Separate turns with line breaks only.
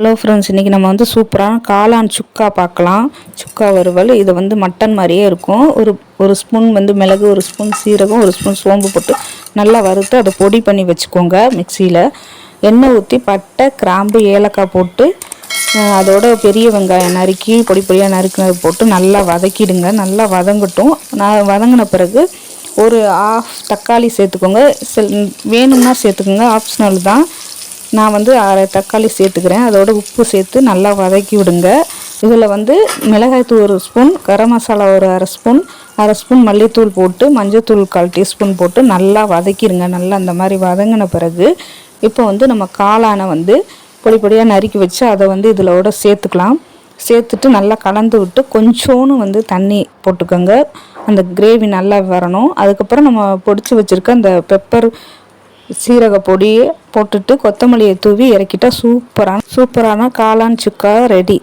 Hello friends இன்றைக்கி நம்ம வந்து சூப்பரான காளான் சுக்கா பார்க்கலாம். சுக்கா வறுவல் இது வந்து மட்டன் மாதிரியே இருக்கும். ஒரு ஒரு ஸ்பூன் வந்து மிளகு ஒரு ஸ்பூன் சீரகம் ஒரு ஸ்பூன் சோம்பு போட்டு நல்லா வறுத்து அதை பொடி பண்ணி வச்சுக்கோங்க மிக்சியில். எண்ணெய் ஊற்றி பட்டை கிராம்பு ஏலக்காய் போட்டு அதோட பெரிய வெங்காயம் நறுக்கி பொடி பொடியாக நறுக்கினது போட்டு நல்லா வதக்கிடுங்க. நல்லா வதங்கட்டும். நான் வதங்கின பிறகு ஒரு ஆஃப் தக்காளி சேர்த்துக்கோங்க. சில வேணும்னா சேர்த்துக்கோங்க. ஆப்ஷனல் தான். நான் வந்து அரை தக்காளி சேர்த்துக்கிறேன். அதோட உப்பு சேர்த்து நல்லா வதக்கி விடுங்க. இதில் வந்து மிளகாய்த்தூள் ஒரு ஸ்பூன் கரம் மசாலா ஒரு அரை ஸ்பூன் அரை ஸ்பூன் மல்லித்தூள் போட்டு மஞ்சத்தூள் கால் டீஸ்பூன் போட்டு நல்லா வதக்கிடுங்க நல்லா அந்த மாதிரி வதங்கின பிறகு இப்போ வந்து நம்ம காளானை வந்து பொடி பொடியாக நறுக்கி வச்சு அதை வந்து இதிலோட சேர்த்துக்கலாம். சேர்த்துட்டு நல்லா கலந்து விட்டு கொஞ்சோன்னு வந்து தண்ணி போட்டுக்கோங்க. அந்த கிரேவி நல்லா வரணும். அதுக்கப்புறம் நம்ம பொடிச்சு வச்சுருக்க அந்த பெப்பர் சீரக பொடியை போட்டுட்டு கொத்தமல்லியை தூவி இறக்கிட்டால் சூப்பரான சூப்பரான காளான் சுக்கா ரெடி